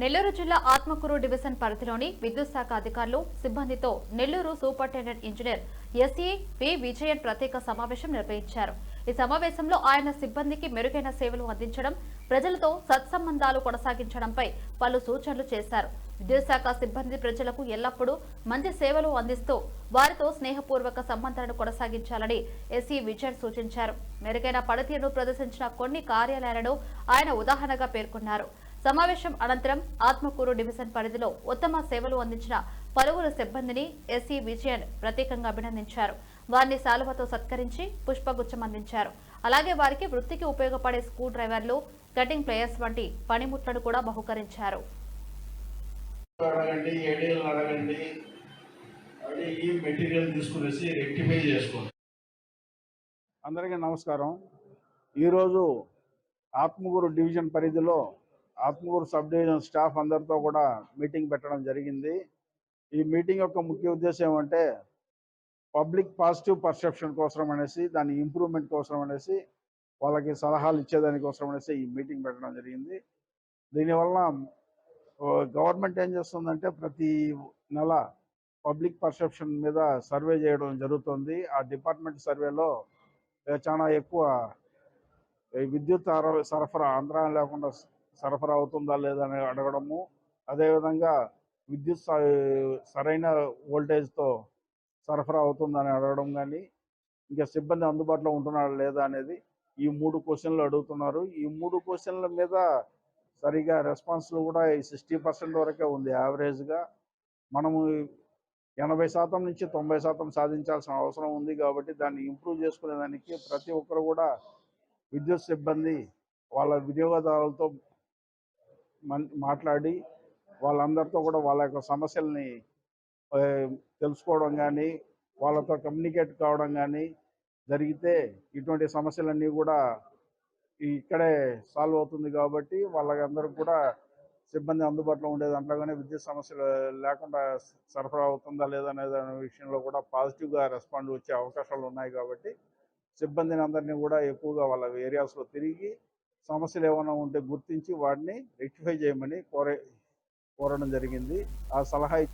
నెల్లూరు జిల్లా ఆత్మకూరు డివిజన్ పరిధిలోని విద్యుత్ శాఖ అధికారులు సిబ్బందితో Nellore superintendent engineer S E V Vijayan ప్రత్యేక సమావేశం నిర్వహించారు. ఈ సమావేశంలో ఆయన సిబ్బందికి మెరుగైన సేవలు అందించడం ప్రజలతో సత్సంబంధాలు కొనసాగించడంపై పలు సూచనలు చేశారు. విద్యుత్ శాఖ సిబ్బంది ప్రజలకు ఎల్లప్పుడూ మంచి సేవలు అందిస్తూ వారితో స్నేహపూర్వక సంబంధాలను కొనసాగించాలని ఎస్ఈ విజయన్ సూచించారు. మెరుగైన పనితీరును ప్రదర్శించిన కొన్ని కార్యాలయాలను ఆయన ఉదాహరణగా పేర్కొన్నారు. సమావేశం అనంతరం ఆత్మకూరు డివిజన్ పరిధిలో ఉత్తమ సేవలు అందించిన పలువురు సిబ్బందిని ఎస్సీ విజయన్ ప్రత్యేకంగా అభినందించారు. వారిని శాలువతో సత్కరించి పుష్పగుచ్చం అందించారు. అలాగే వారికి వృత్తికి ఉపయోగపడే స్క్రూ డ్రైవర్లు కటింగ్ ప్లేయర్స్ వంటి పనిముట్లను కూడా బహుకరించారు. అడగండి ఏడీఎల్ అడగండి అడిగి మెటీరియల్ తీసుకునేసి రెక్టిఫై చేసుకోండి. అందరికీ నమస్కారం. ఈరోజు ఆత్మకూరు డివిజన్ పరిధిలో ఆత్మకూరు సబ్ డివిజన్ స్టాఫ్ అందరితో కూడా మీటింగ్ పెట్టడం జరిగింది. ఈ మీటింగ్ యొక్క ముఖ్య ఉద్దేశం ఏమంటే పబ్లిక్ పాజిటివ్ పర్సెప్షన్ కోసం అనేసి దాని ఇంప్రూవ్మెంట్ కోసం అనేసి వాళ్ళకి సలహాలు ఇచ్చేదానికోసం అనేసి ఈ మీటింగ్ పెట్టడం జరిగింది. దీనివల్ల గవర్నమెంట్ ఏం చేస్తుందంటే ప్రతి నెల పబ్లిక్ పర్సెప్షన్ మీద సర్వే చేయడం జరుగుతుంది. ఆ డిపార్ట్మెంట్ సర్వేలో చాలా ఎక్కువ విద్యుత్ సరఫరా అంతరాయం లేకుండా సరఫరా అవుతుందా లేదా అని అడగడము. అదేవిధంగా విద్యుత్ సరైన వోల్టేజ్తో సరఫరా అవుతుందని అడగడం కానీ ఇంకా సిబ్బంది అందుబాటులో ఉంటున్నారా లేదా అనేది ఈ మూడు క్వశ్చన్లు అడుగుతున్నారు. ఈ మూడు క్వశ్చన్ల మీద సరిగా రెస్పాన్స్లు కూడా సిక్స్టీ పర్సెంట్ వరకే ఉంది యావరేజ్గా. మనము ఎనభై శాతం నుంచి తొంభై శాతం సాధించాల్సిన అవసరం ఉంది కాబట్టి దాన్ని ఇంప్రూవ్ చేసుకునేదానికి ప్రతి ఒక్కరు కూడా విద్యుత్ సిబ్బంది వాళ్ళ వినియోగదారులతో మాట్లాడి వాళ్ళందరితో కూడా వాళ్ళ యొక్క సమస్యల్ని తెలుసుకోవడం కానీ వాళ్ళతో కమ్యూనికేట్ కావడం కానీ జరిగితే ఇటువంటి సమస్యలన్నీ కూడా ఇక్కడే సాల్వ్ అవుతుంది కాబట్టి వాళ్ళందరూ కూడా సిబ్బంది అందుబాటులో ఉండే దాంట్లోనే విద్యుత్ సమస్యలు లేకుండా సరఫరా అవుతుందా లేదా అనే దాని విషయంలో కూడా పాజిటివ్గా రెస్పాండ్ వచ్చే అవకాశాలు ఉన్నాయి కాబట్టి సిబ్బందిని అందరినీ కూడా ఎక్కువగా వాళ్ళ ఏరియాస్లో తిరిగి సమస్యలు ఏమైనా ఉంటే గుర్తించి వాటిని రెక్టిఫై చేయమని కోరే కోరడం జరిగింది. ఆ సలహా